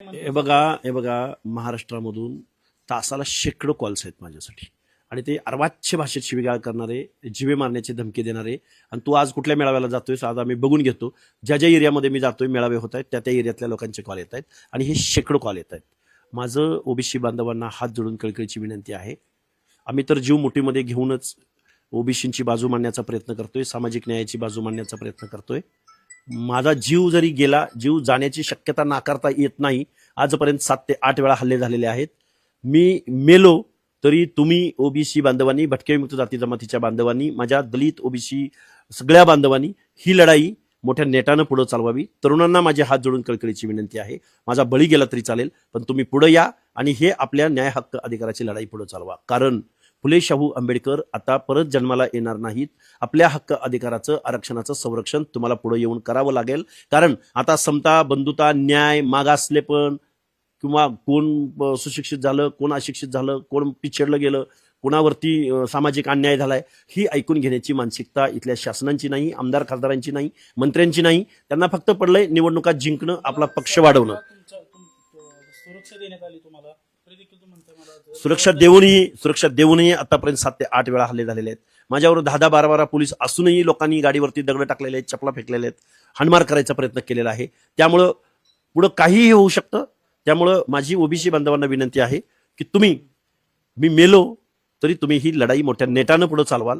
हे बघा हे बघा महाराष्ट्रामधून तासाला शेकडो कॉल्स आहेत माझ्यासाठी. आणि ते अर्वाच्य भाषेत शिविगाळ करणारे जिवे मारण्याची धमकी देणारे आणि तू आज कुठल्या मेळाव्याला जातोय आज आम्ही बघून घेतो. ज्या ज्या एरियामध्ये मी जातोय मेळावे होत आहेत त्या त्या एरियातल्या लोकांचे कॉल येत आहेत. आणि हे शेकडो कॉल येत आहेत. माझं ओबीसी बांधवांना हात जोडून कळकळीची विनंती आहे. आम्ही तर जीव मुठीमध्ये घेऊनच ओबीसींची बाजू मांडण्याचा प्रयत्न करतोय सामाजिक न्यायाची बाजू मांडण्याचा प्रयत्न करतोय. माझा जीव जरी गेला जीव जाण्याची शक्यता नाकारता येत नाही. आजपर्यंत सात ते आठ वेळा हल्ले झालेले आहेत. मी मेलो तरी तुम्ही ओबीसी बांधवांनी भटके विमुक्त जाती जमातीच्या बांधवांनी माझ्या दलित ओबीसी सगळ्या बांधवांनी ही लढाई मोठ्या नेटानं पुढे चालवावी. तरुणांना माझे हात जोडून कळकळीची विनंती आहे. माझा बळी गेला तरी चालेल पण तुम्ही पुढे या आणि हे आपल्या न्याय हक्क अधिकाराची लढाई पुढे चालवा. कारण फुले शाहू आंबेडकर आता परत जन्माला येणार नाहीत. आपल्या हक्क अधिकाराचं आरक्षणाचं संरक्षण तुम्हाला पुढे येऊन करावं लागेल. कारण आता समता बंधुता न्याय मागासलेपण किंवा कोण सुशिक्षित झालं कोण अशिक्षित झालं कोण पिछडलं गेलं कोणावरती सामाजिक अन्याय झालाय ही ऐकून घेण्याची मानसिकता इथल्या शासनांची नाही आमदार खासदारांची नाही मंत्र्यांची नाही. त्यांना फक्त पडलंय निवडणुका जिंकणं आपला पक्ष वाढवणं. सुरक्षा देण्यात आली तुम्हाला? तरी देखील तुम्ही म्हणताय मला सुरक्षा देऊनही सुरक्षा देऊनही आतापर्यंत सात ते आठ वेळा हल्ले झालेले आहेत. माझ्यावर दहा दहा बारा बारा पोलीस असूनही लोकांनी गाडीवरती दगड टाकलेले आहेत चपला फेकलेले आहेत हाणमार करायचा प्रयत्न केलेला आहे. त्यामुळं पुढं काहीही होऊ शकतं. त्यामुळं माझी ओबीसी बांधवांना विनंती आहे की तुम्ही मी मेलो तरी तुम्ही ही लढाई मोठ्या नेटानं पुढे चालवाल.